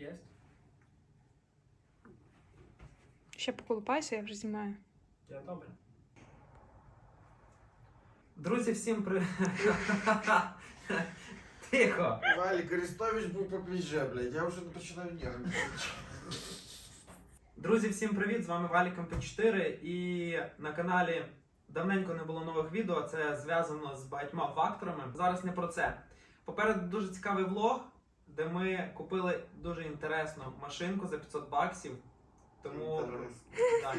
Єсть? Ще поколупайся, я вже знімаю. Я добре. Друзі, всім при. Тихо! Валік Арестович був поближе, блядь. Я вже починаю нервничати. Друзі, всім привіт! З вами Валік МП4 і на каналі давненько не було нових відео. Це зв'язано з багатьма факторами. Зараз не про це. Попереду дуже цікавий влог, де ми купили дуже інтересну машинку за 500 баксів. Тому да,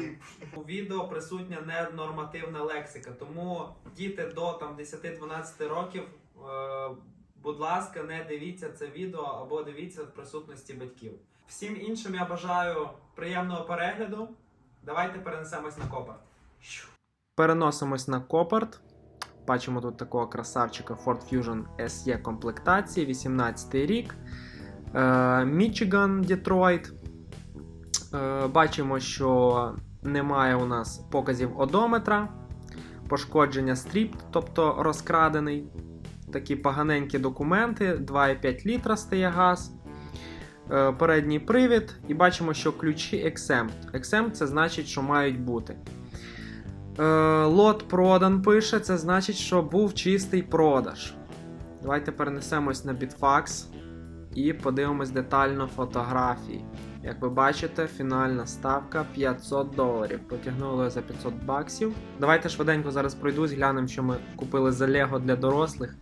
у відео присутня ненормативна лексика. Тому діти до там 10-12 років, е, будь ласка, не дивіться це відео або дивіться в присутності батьків. Всім іншим я бажаю приємного перегляду. Давайте перенесемось на копарт. Переносимось на копарт. Бачимо тут такого красавчика Ford Fusion SE комплектації, 18 рік. Мічиган, Детройт. Е, Бачимо, що немає у нас показів одометра, пошкодження стріп, тобто розкрадений. Такі поганенькі документи, 2,5 літра стає газ. Е, Передній привід, і бачимо, що ключі Exempt. Exempt це значить, що мають бути. Е, Лот продан пише, це значить, що був чистий продаж. Давайте перенесемось на Bitfax і подивимось детально фотографії. Як ви бачите, фінальна ставка 500 доларів. Потягнули за 500 баксів. Давайте швиденько зараз пройдусь, глянемо, що ми купили за Лего для дорослих.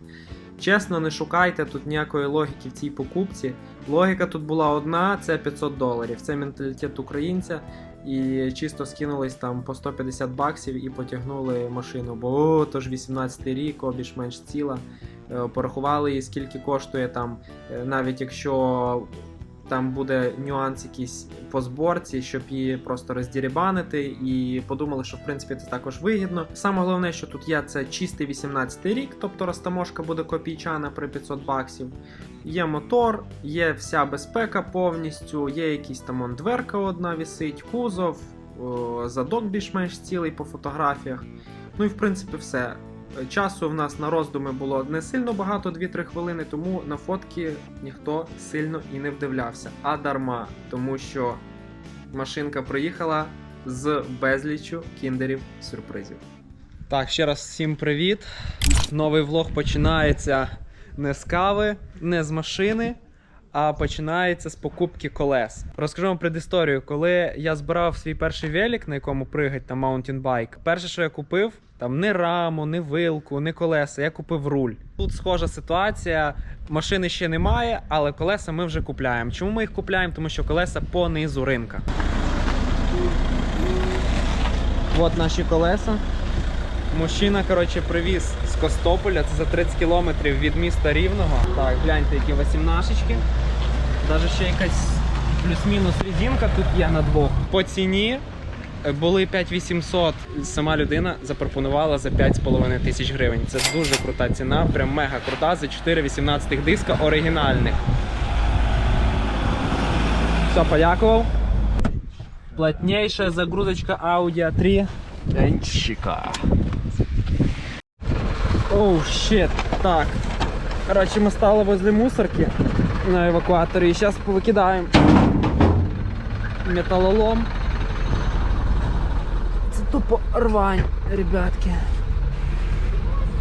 Чесно, не шукайте тут ніякої логіки в цій покупці. Логіка тут була одна: це 500 доларів. Це менталітет українця. І чисто скинулись там по 150 баксів і потягнули машину. Бо о, то ж 18 рік, більш-менш ціла. Е, Порахували її, скільки коштує там, е, навіть якщо там буде нюанс якийсь по зборці, щоб її просто роздірібанити, і подумали, що в принципі це також вигідно. Саме головне, що тут є, це чистий 18 рік, тобто розтаможка буде копійчана при 500 баксів. Є мотор, є вся безпека повністю, є якісь там он дверка одна вісить, кузов, задок більш-менш цілий по фотографіях. Ну і в принципі все. Часу в нас на роздуми було не сильно багато, 2-3 хвилини, тому на фотки ніхто сильно і не вдивлявся. А дарма, тому що машинка приїхала з безліччю кіндерів сюрпризів. Так, ще раз всім привіт. Новий влог починається не з кави, не з машини, а починається з покупки колес. Розкажу вам предісторію. Коли я збирав свій перший велик, на якому пригать там маунтінбайк, перше, що я купив, там не раму, не вилку, не колеса. Я купив руль. Тут схожа ситуація. Машини ще немає, але колеса ми вже купляємо. Чому ми їх купляємо? Тому що колеса по низу ринка. От наші колеса. Мужчина, коротше, привіз з Костополя, це за 30 кілометрів від міста Рівного. Так, гляньте, які 18-шки. Навіть ще якась плюс-мінус резинка тут є на двох. По ціні е, були 5800. Сама людина запропонувала за 5,5 тисяч гривень. Це дуже крута ціна, прям мега крута за 4 18 диска оригінальних. Все, подякував. Плотніша загрузочка Audi A3. Денчика. Оу, щит. Так. Коротше, ми стали возле мусорки на евакуаторі і зараз повикидаємо металолом. Це тупо рвань, ребятки.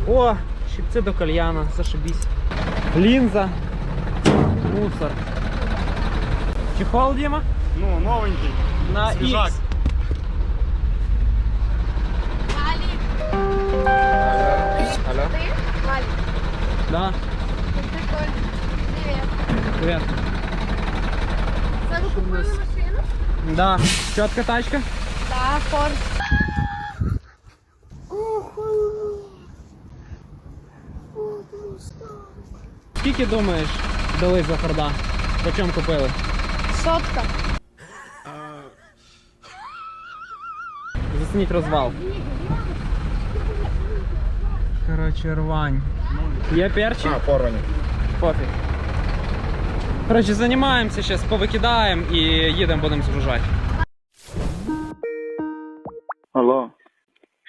О, щипці до кальяна, зашибісь. Лінза. Мусор. Чехол, Діма? Ну, новенький. На Свіжак. X. Алло? ти? Валік, Да, прикольно. Привіт. привіт. Це ви купили машину? Да, чітка тачка? Так, Форд. Скільки думаєш дали за Форда? По чому купили? Сотка. Засніть розвал. Коротше, рвань. Є перчик? А, порвані. Пофіг. Коротше, займаємося зараз, повикидаємо і їдемо, будемо згружати. Алло,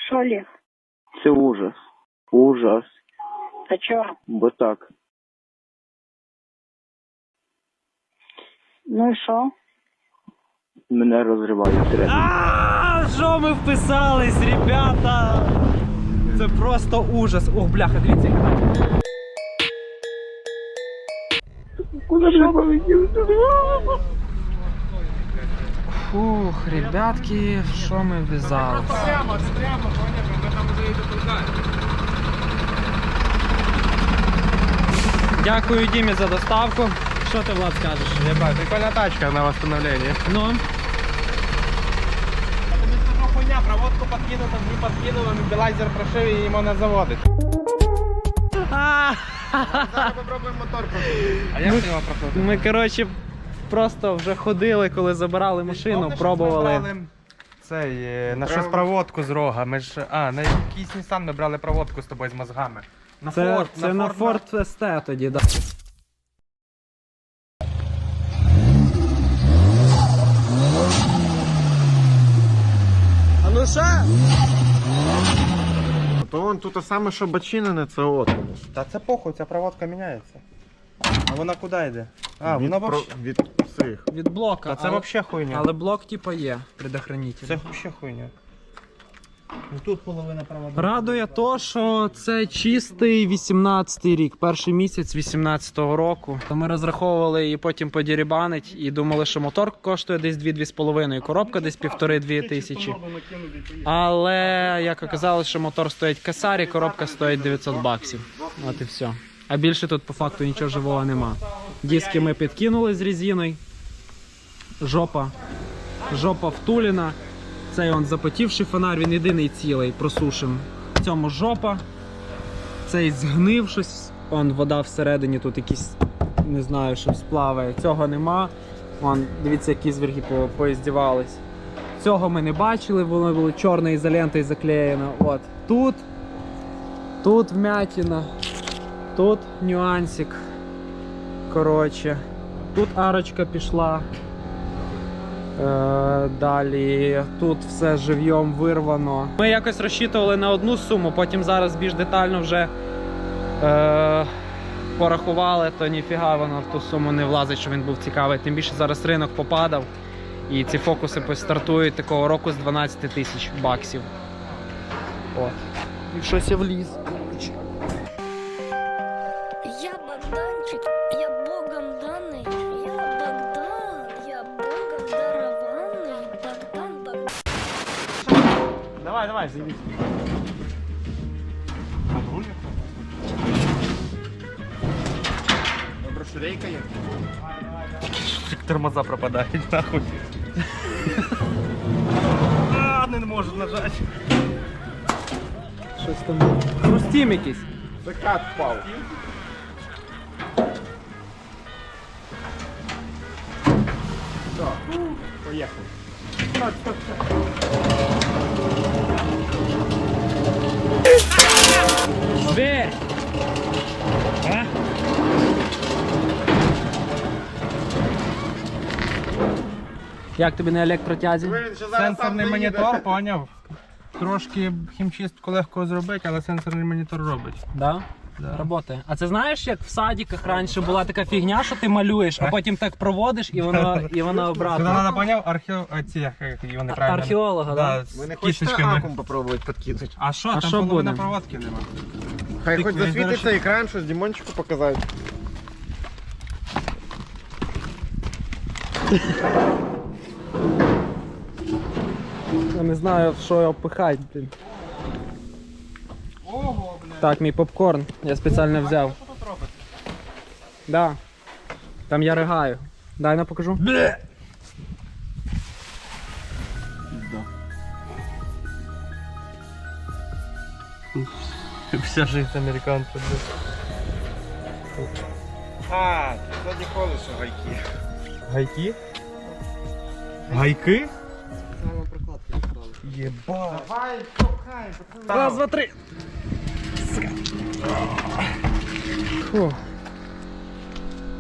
Що, Олег? це ужас. Ужас. А чого? Бо так. Ну і що? Мене розриває всередині. А, що ми вписались, ребята? Це просто ужас. Ох, бляха, дивіться. яка. Фух, ребятки, що ми ввязали? Дякую Дімі за доставку. Що ти, Влад, скажеш? Ебать, прикольная тачка на восстановление. Ну, Ну хуйня, проводку подкинута, не подкинула, мобилайзер прошив і йому не заводить. Зараз попробуємо мотор. А як його прокрутити? ми, коротше, просто вже ходили, коли забирали машину, пробували. Цей, е, на щось проводку з рога. Ми ж, а, на якийсь Nissan ми брали проводку з тобою з мозгами. На Це, Ford, це на Ford Ford ST тоді, да. Ну що? То вон тут те саме, що бачинене, це от. Та це похуй, ця проводка міняється. А вона куди йде? А, від, вона про- вообще... від цих. Від блока. Та це але, взагалі хуйня. але блок, типа, є предохранитель. Це взагалі хуйня. Тут половина проводка. Радує то, що це чистий 18-й рік, перший місяць 18-го року. Ми розраховували і потім подірібанить і думали, що мотор коштує десь 2-2,5, коробка десь півтори-дві тисячі. Але як оказалось, що мотор стоїть касарі, коробка стоїть 900 баксів. От і все. А більше тут по факту нічого живого нема. Диски ми підкинули з резиною. Жопа. Жопа втулена. Цей он запотівший фонар, він єдиний цілий, просушим. В цьому жопа. Цей згнив щось. Он вода всередині, тут якісь, не знаю, щось плаває. Цього нема. Вон, дивіться, які звірги по- поіздівались. Цього ми не бачили, воно було чорною ізолентою заклеєно. От. Тут, тут вмятина, тут нюансик. Коротше. Тут арочка пішла. Е, далі тут все живьом вирвано. Ми якось розчитували на одну суму, потім зараз більш детально вже е, порахували, то ніфіга воно в ту суму не влазить, що він був цікавий. Тим більше зараз ринок попадав. І ці фокуси стартують такого року з 12 тисяч баксів. От. І щось я вліз. Давай, давай, заебись. Добре, що рейка є. Тормоза пропадають, нахуй. А, не можу нажати. Щось там. Хрустім якийсь. Закат впав. Все, поїхали. А? Як тобі на електротязі? Сенсорний монітор, поняв. Трошки хімчистку легко зробити, але сенсорний монітор робить. Да? Да. Работає. А це знаєш, як в садиках раніше була така фігня, що ти малюєш, а потім так проводиш і воно, і воно обратно. треба поняв архео... ці, як його неправильно. Археолога, да? Ви не хочете кісточками. акум попробувати підкинути? А що, А там що половина буде? проводки нема. Хай Ти хоч колись засвітиться екран, щось Дімончику показати. Я не знаю, в що його пихать, блін. Так, мій попкорн. Я спеціально взяв. Да. Там я ригаю. Дай на покажу. Вся жизнь американця. А, тоді колесо гайки. Гайки? Гайки? Єба. Давай, пацани. Раз, два, три. Фу.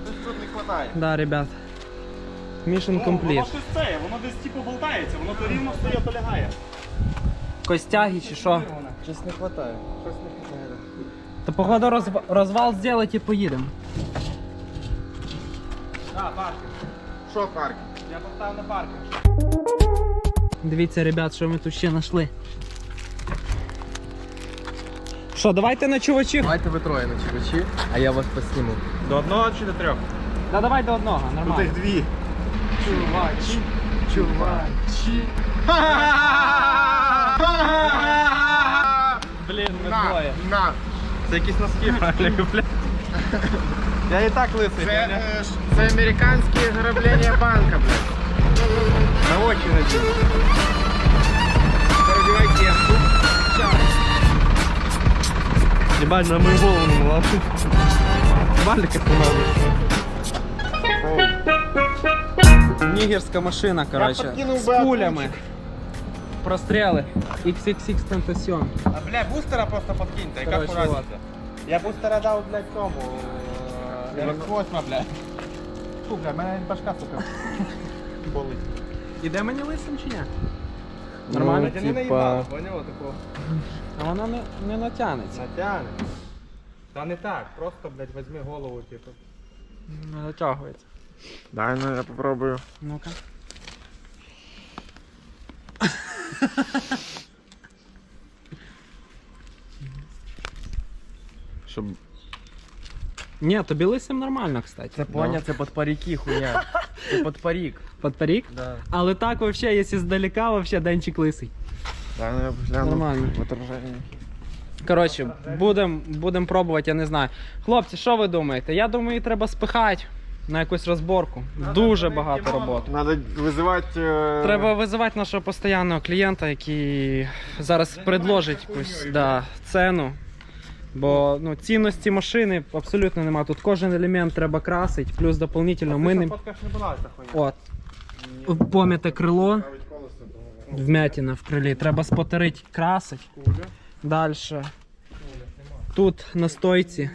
Щось тут не хватає. Да, ребят. Mission complete. щось це, воно десь типу болтається, воно то рівно стає, то лягає. Костяги чи що? Щось не хватає. Щось не хватає. То походу розв- розвал зробити і поїдемо. Що паркінг? Я поставив на паркінг. Дивіться, ребят, що ми тут ще знайшли. Що, давайте на чувачі? Давайте ви троє на чувачі, а я вас посніму. До одного чи до трьох? Да давай до одного, Тут нормально. їх дві. Чувачі, чувачі. Блін, ми двоє. на. Це якісь носки правильно купляти. Я і так лисий. Це, поняв? е, ж- це американське ограблення банка, блядь. На очі надію. Передівай кепку. Ебать, на мою голову не ложить. Валика Нігерська машина, коротше, подкинув з би пулями. Простріли. XXX Tentacion. А, бля, бустера просто подкиньте, яка Короче, разниця? Я бустера дав, блядь, цьому. е, Р8, блядь. Фу, бля, мене башка, сука. Болить. Іде мені лисим чи ні? Ну, Нормально? Я не наїбав, поняв, такого. А воно не, не натягнеться. Натягне. Та не так, просто, блядь, возьми голову, типу. Не натягується. Дай, ну я попробую. Ну-ка. Щоб... Ні, тобі лисим нормально, кстати. Це поня, це під паріки, хуйня. Це під парік. Под парік? Да. Але так вообще, якщо здалека, вообще денчик лисий. Дай, ну я гляну. Нормально. В отражении. Коротше, будемо будем пробувати, я не знаю. Хлопці, що ви думаєте? Я думаю, треба спихати на якусь розборку. Дуже багато роботи. Надо визивати... е, Треба визивати нашого постійного клієнта, який зараз предложить якусь да, ціну. Бо ну, цінності машини абсолютно нема. Тут кожен елемент треба красити, плюс дополнительно ми не. Ж не була ця. От. Пом'яте крило, вмятина в крилі. Треба спотерити, красить. Далі. Тут на стойці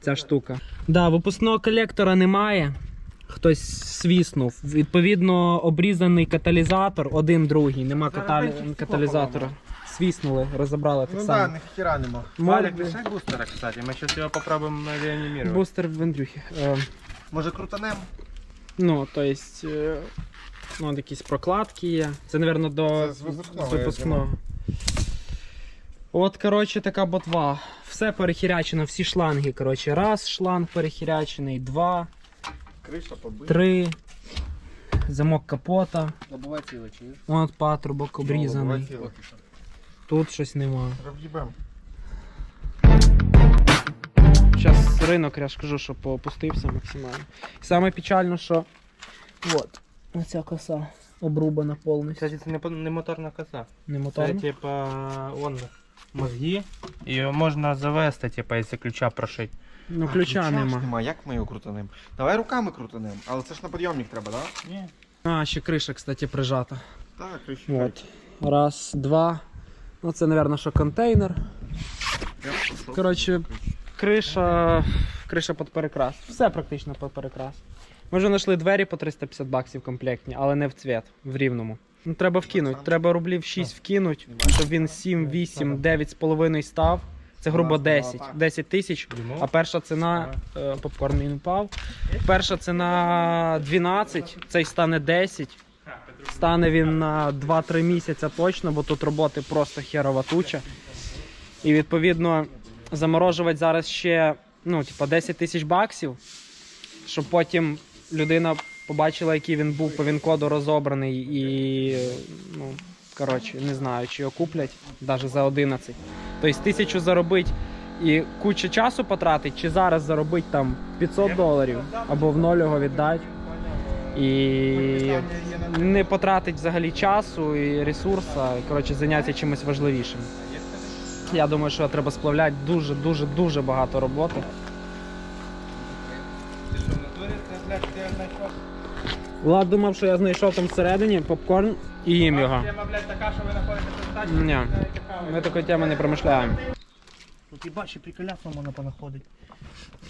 ця штука. Да, випускного колектора немає. Хтось свіснув. Відповідно, обрізаний каталізатор, один другий. Нема каталі... каталізатора. Свіснули, розібрали так Ну да, само. ні хіра нема. Морди. Валик, лишай бустера, кстати. Ми зараз його попробуємо реанімувати. Бустер в Андрюхі. Е, Може крутанем? ну, то есть, е, ну, от якісь прокладки є. Це, мабуть, до Це з випускного, з я випускного. От, коротше, така ботва. Все перехірячено, всі шланги. Коротше, раз шланг перехірячений, два, Криша побита. три. Замок капота. Лобова ціла, чи ні? От патрубок обрізаний. Тут щось нема. Роз'їбем. Зараз ринок, я ж кажу, що поопустився максимально. І саме печально, що. От. Оця коса обрубана повністю. Кстати, це не, по- не моторна коса. Не Це моторна. типа он мозги. Її можна завести, типа, якщо ключа прошити. Ну, ключа нема. нема. Як ми його крутанем? Давай руками крутанем. Але це ж на підйомник треба, так? Да? Ні. А, ще криша, кстати, прижата. Так, криша. От. Раз, два. Ну, це, мабуть, що контейнер. Коротше, криша. Криша під перекрас. Все практично під перекрас. Ми вже знайшли двері по 350 баксів комплектні, але не в цвіт, в рівному. Ну, треба вкинути. Треба рублів 6 вкинути, щоб він 7, 8, 9 з половиною став. Це грубо 10. 10 тисяч. А перша ціна е, попкорн він упав. Перша ціна 12, цей стане 10. Стане він на 2-3 місяці точно, бо тут роботи просто херова туча. І відповідно заморожувати зараз ще ну, типа 10 тисяч баксів, щоб потім людина побачила, який він був по він-коду розобраний, і ну, коротше, не знаю, чи його куплять навіть за 11. Тобто тисячу заробить і кучу часу потратить, чи зараз заробить там 500 доларів або в ноль його віддати. І не потратить взагалі часу і ресурсу, і коротше, зайнятися чимось важливішим. Я думаю, що треба сплавляти дуже, дуже, дуже багато роботи. Влад думав, що я знайшов там всередині попкорн і їм його. Тема, блядь, така, що ви знаходите. Ні, ми такої теми не промишляємо. Тут їбать, ще приколясно можна понаходити.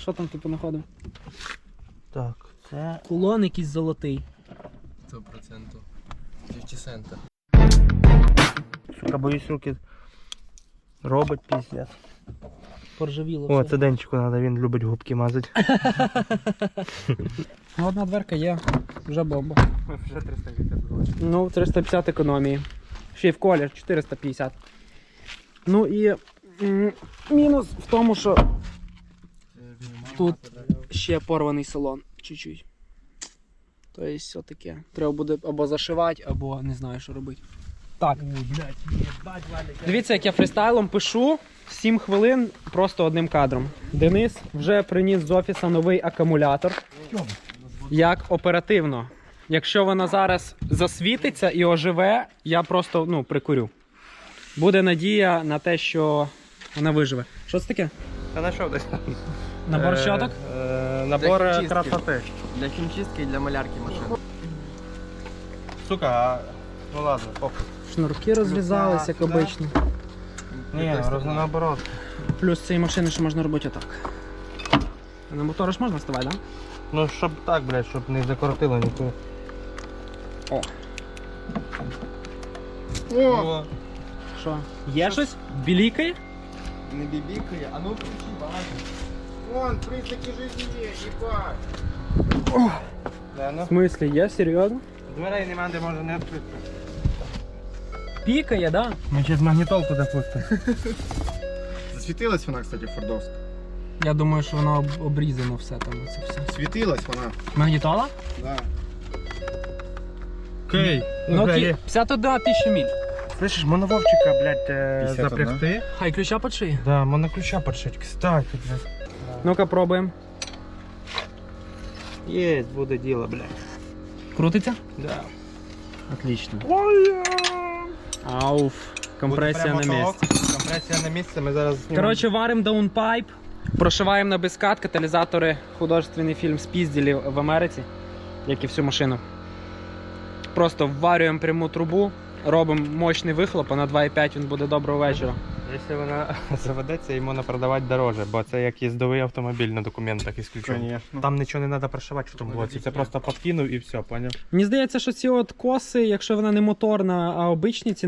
Що там ти понаходив? Так, це... Кулон якийсь золотий. 100%. 50 цента. Сука, боюсь руки. Робить піздець. Поржавіло. О, все. це денчику треба, він любить губки мазати. Ну, одна дверка є, вже бомба. Вже 350 було. Ну, 350 економії. Ще й в колір 450. Ну і м, мінус в тому, що тут ще порваний салон. Чуть-чуть. Тобто, все таке. Треба буде або зашивати, або не знаю, що робити. Так. Дивіться, як я фрістайлом пишу 7 хвилин просто одним кадром. Денис вже приніс з офіса новий акумулятор. Як оперативно. Якщо вона зараз засвітиться і оживе, я просто ну, прикурю. Буде надія на те, що вона виживе. Що це таке? Та знайшов десь. Набор Е, щоток? е, Набор Для е, хімчистки. красоти. Для хімчистки і для малярки машин. Сука, а... ну ладно, похуй. Шнурки розрізались, як сюди. обично. Ні, роз наоборот. Плюс цієї машини ще можна робити отак. А На мотори ж можна вставати, так? Ну, щоб так, блядь, щоб не закоротило нікуди. О. О! Що? Є щось? Білікає? Не бібікає, а ну включи багато. Вон, признаки житті є, їбать. Да, В ну. смислі, є? Серйозно? Дверей нема, де може не відкрити. Пікає. Да? Ми через магнітолку допустимо. Засвітилась вона, кстати, фордовська. Я думаю, що воно об- обрізано все там. Це все. Світилась вона. Магнітола? Да. Окей. Ну, ті- 51 тисяча міль. Слышиш, монововчика, блядь, е, 51. запрягти. Хай ключа подшиє. Да, моноключа подшить, кстати, блядь. Ну-ка, пробуємо. Є, буде діло, блядь. Крутиться? Да. Отлично. Ауф. Компресія на місці. Компресія на місці, ми зараз знімемо. Коротше, варимо даунпайп, прошиваємо на безкат, каталізатори, художественний фільм спізділі в Америці, як і всю машину. Просто вварюємо пряму трубу, робимо мощний вихлоп, а на 2,5 він буде доброго вечора. Якщо вона заведеться, її можна продавати дороже, бо це як їздовий автомобіль на документах ісключено. Конечно. Там нічого не треба прошивати в тому блоці. Це просто подкинув і все, поняв? Мені здається, що ці от коси, якщо вона не моторна, а обичні ці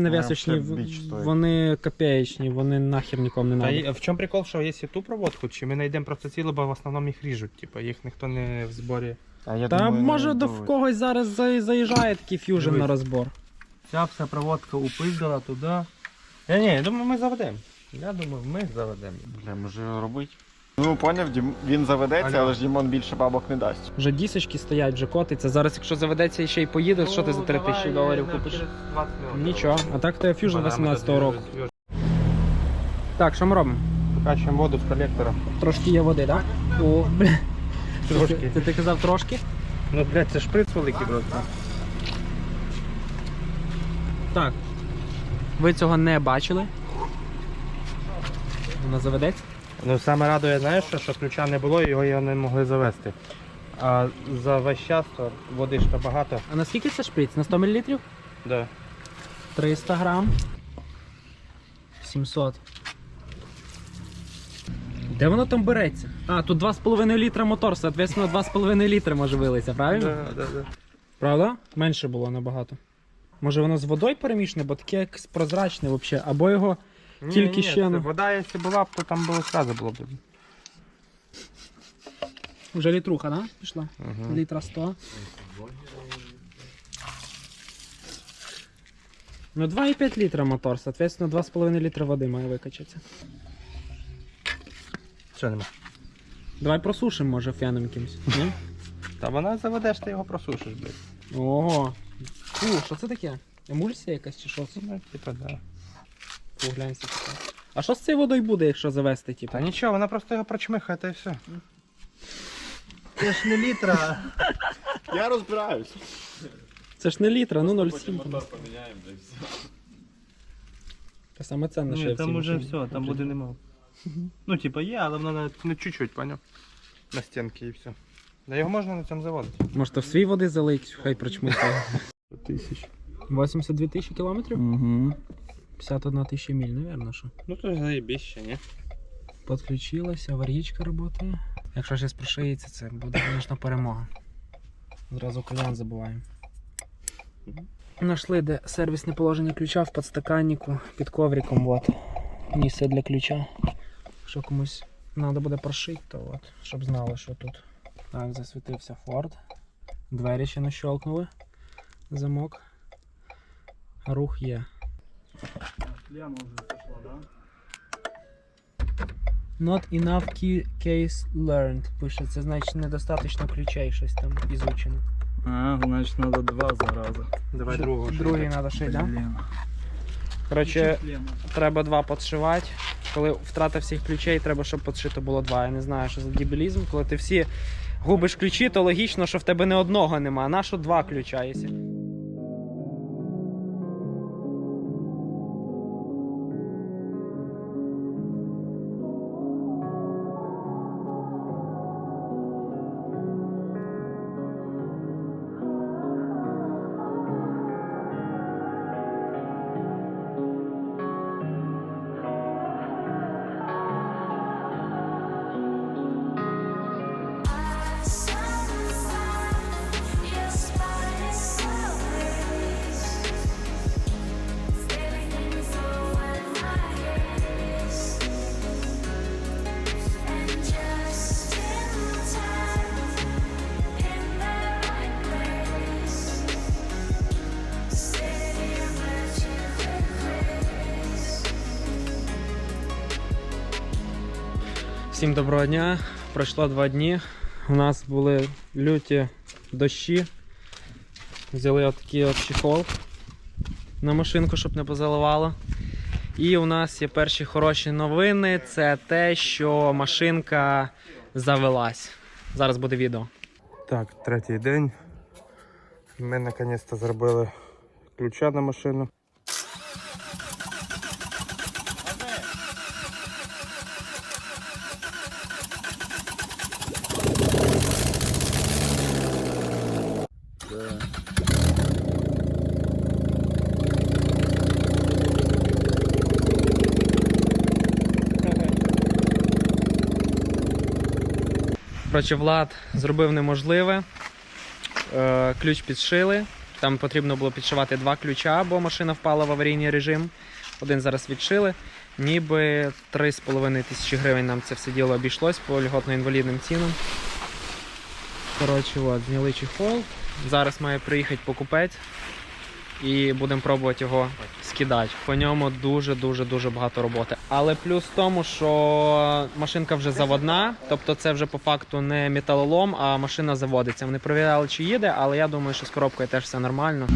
стоїть. вони копеечні, вони нахер нікому не треба. в чому прикол, що якщо ту проводку, чи ми знайдемо просто цілу, бо в основному їх ріжуть, типу, їх ніхто не в зборі. А я Та думаю, може до в когось зараз за- заїжджає такий ф'южн на розбор. Ця вся проводка упиздила туди. Я ні, я думаю, ми заведемо. Я думаю, ми заведемо. Бля, може його робити? Ну, поняв, Дім- він заведеться, Алло. але ж Дімон більше бабок не дасть. Вже дісочки стоять, вже котиться. Зараз, якщо заведеться і ще й поїде, що ти за 3 тисячі доларів купиш? Нічого. А так то Fusion 18-го року. Так, що ми робимо? Покачуємо воду з колектора. Трошки є води, так? О, бля. Трошки. Ти, ти казав трошки? Ну, блядь, це шприц великий просто. Так. Ви цього не бачили. Вона заведеться. Ну, саме радує, знаєш, що, що ключа не було, і його, його не могли завести. А за весь час то води ж то багато. А наскільки це шприц? На 100 мл? Да. 300 грам. 700. Де воно там береться? А, тут 2,5 літра мотор, соответственно 2,5 літра може вилиться, правильно? Да, да, да. Правда? Менше було набагато. Може воно з водою перемішане, бо таке якось прозрачне взагалі, або його. Ні, Тільки ні, ще це не- Вода, якщо була б, то там було одразу було б. Вже літруха, да? Пішла? Угу. Літра 100. Ну 2,5 літра мотор, соответственно 2,5 літра води має викачатися. Що нема? Давай просушимо, може, феном якимось. Ні? Та вона заведеш, ти його просушиш, блядь. Ого. Фу, що це таке? Емульсія якась чи що це? Ну, типа, да. Фу, таке. А що з цією водою буде, якщо завести, типу? Та нічого, вона просто його прочмихає, та і все. Це ж не літра. Я розбираюсь. Це ж не літра, ну 0,7. там. Та саме ценне, що я Ні, в цій там уже все, там води нема. Ну, типа є, але воно навіть не чуть-чуть, поняв? На стінки і все. Да його можна на цьому заводити. Може, то в свій води залить, хай прочмихає. Тисяч. 82 тисячі кілометрів? Угу. 51 тисяча миль, наверное, що. Ну то ж заєбісь ще, ні? Подключилась, аварійка працює. Якщо щось прошиється, це буде, звісно, перемога. Зразу кальян забуваємо. Нашли, де сервісне положення ключа в подстаканнику під ковриком. От. Місце для ключа. Якщо комусь треба буде прошити, то от, щоб знали, що тут. Так, засвітився Ford. Двері ще не щелкнули. Замок. Рух є. Клема вже пішла, да? Not enough key case learned. Пише, це значить недостатньо ключей, щось там ізучено. А, значить треба два зарази. Давай другого. Другий треба ще, да? Коротше, треба два подшивати. Коли втрата всіх ключей, треба, щоб подшито було два. Я не знаю, що за дебілізм. Коли ти всі губиш ключі, то логічно, що в тебе не одного нема, а на два ключа, Всім доброго дня. Пройшло два дні. У нас були люті дощі. Взяли отакий от чехол на машинку, щоб не позаливало. І у нас є перші хороші новини. Це те, що машинка завелась. Зараз буде відео. Так, третій день. Ми наконець-то зробили ключа на машину. Коротше, Влад зробив неможливе. Е, ключ підшили. Там потрібно було підшивати два ключа, бо машина впала в аварійний режим. Один зараз відшили. Ніби 3,5 тисячі гривень нам це все діло обійшлось по льготно-інвалідним цінам. Коротше, от, зняли чехол. Зараз має приїхати покупець і будемо пробувати його скидати. По ньому дуже-дуже дуже багато роботи. Але плюс в тому, що машинка вже заводна, тобто це вже по факту не металолом, а машина заводиться. Вони перевіряли, чи їде, але я думаю, що з коробкою теж все нормально.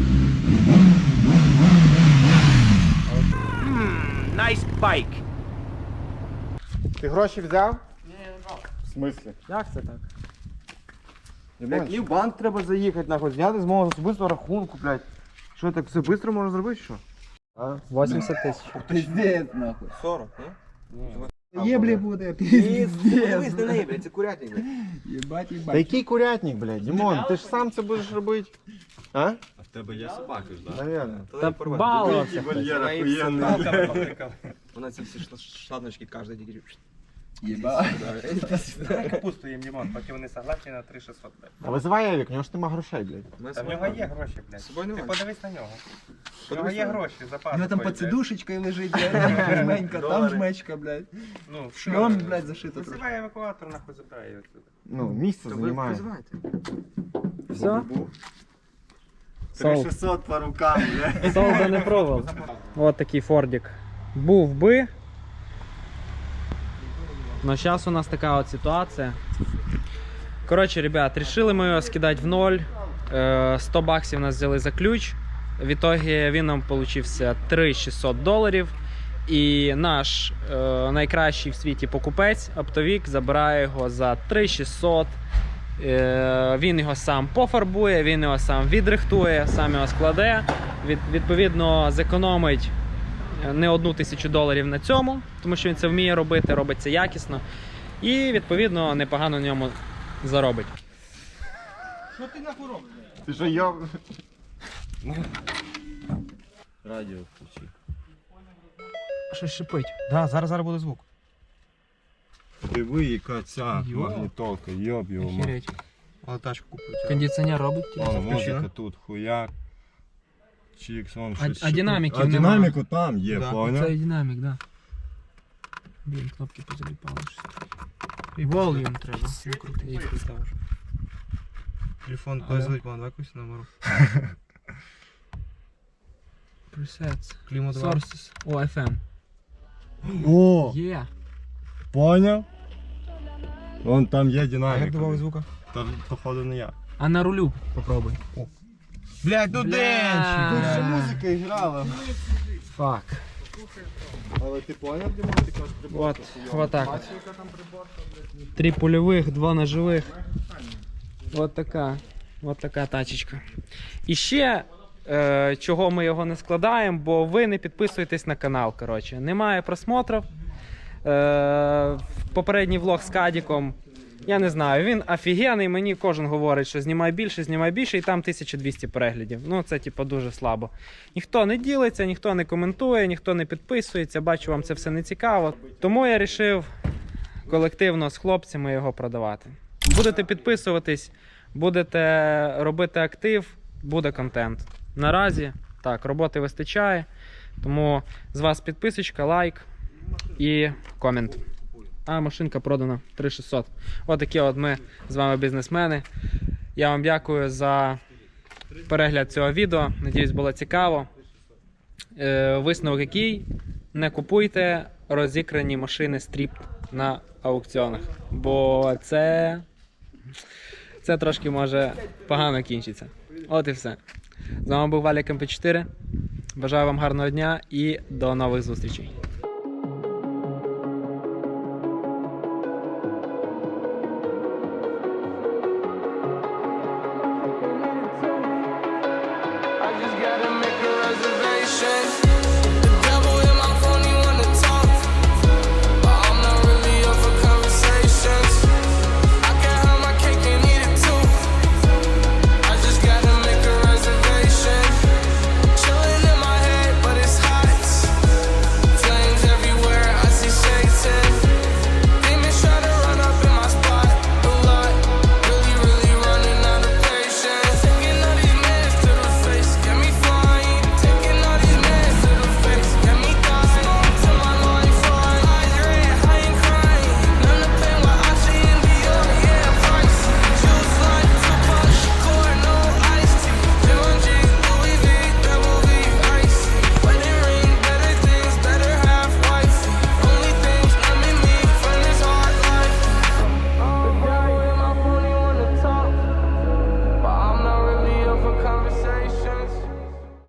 Ти гроші взяв? В смислі? Як це так? Блядь, і в банк треба заїхати, нахуй, зняти з мого особистого рахунку, блядь. Що так все швидко можна зробити, що? 80 тисяч. Пиздец, нахуй. 40, Єблі буде, пиздец. Дивись на неї, блядь, це курятник, блядь. Єбать, єбать. Та який курятник, блядь, Дімон, ти ж сам це будеш робити. А? А в тебе є собака ж, да? Наверно. Та балувався. Вона ці всі шла- шладночки кожен день. Давай капусту їм, Дімон, поки вони согласні на 3600, блядь. А визивай Евік, у нього ж нема грошей, блядь. Та в нього є гроші, блядь. З собою Ти немає. подивись на нього. У нього є гроші, запас. У нього там під сидушечкою лежить, блядь, жменька, там Долари. жмечка, блядь. блядь. Ну, Шльом, що? блядь, зашито трохи. Визивай евакуатор, нахуй забирай його отсюда. Ну, місце То ви займає. визивайте. Все? 3600 по рукам, бля. Солда не пробував. От такий фордик. Був би. Но зараз у нас така от ситуація. Коротше, ребят, решили ми його скидати в ноль. Е, 100 баксів нас взяли за ключ. В ітогі він нам получився 3600 доларів. І наш е, найкращий в світі покупець оптовік забирає його за 3600. Е, він його сам пофарбує, він його сам відрихтує, сам його складе. Від, відповідно, зекономить е, не одну тисячу доларів на цьому, тому що він це вміє робити, робить це якісно. І відповідно непогано на ньому заробить. Ти що, йо... Радіо включи. Щось шипить. Да, зараз зараз буде звук. Диви, яка ця Йо. магнітолка, йоб його. ма. Охереть. Але тачку купив. Кондиціонер робить. Включи, музика тут, хуяк. Чікс, вон А- щось а шипить. динаміків А нема? динаміку там є, Да. поняв? Це динамік, да. Блін, кнопки позаліпали щось. І волюм треба. Він крутий. І круташ. телефон Алло. позвонить, вам якусь номеру. Presets. Клімат 2. Sources. О, FM. О, Є. поняв? Вон там є А динамік. як добавити звука? Та походу не я. А на рулю попробуй. Блядь, ну денчик! Тут же музика грала. Фак. Але ти поняв, де можна така Вот, вот так вот. Три пульових, два ножових. Вот така. Вот така тачечка. І ще е, чого ми його не складаємо, бо ви не підписуєтесь на канал. Коротше, немає просмотрів. Е, попередній влог з Кадіком. Я не знаю, він офігенний. Мені кожен говорить, що знімай більше, знімай більше, і там 1200 переглядів. Ну, це типу дуже слабо. Ніхто не ділиться, ніхто не коментує, ніхто не підписується. Бачу, вам це все не цікаво. Тому я вирішив колективно з хлопцями його продавати. Будете підписуватись, будете робити актив, буде контент. Наразі так, роботи вистачає. Тому з вас підписочка, лайк і комент. А машинка продана 3600. Отакі от ми з вами бізнесмени. Я вам дякую за перегляд цього відео. Надіюсь, було цікаво. Е, висновок який? Не купуйте розікрані машини стріп на аукціонах. Бо це. Це трошки може погано кінчиться. От і все. З вами був Валік МП4. Бажаю вам гарного дня і до нових зустрічей.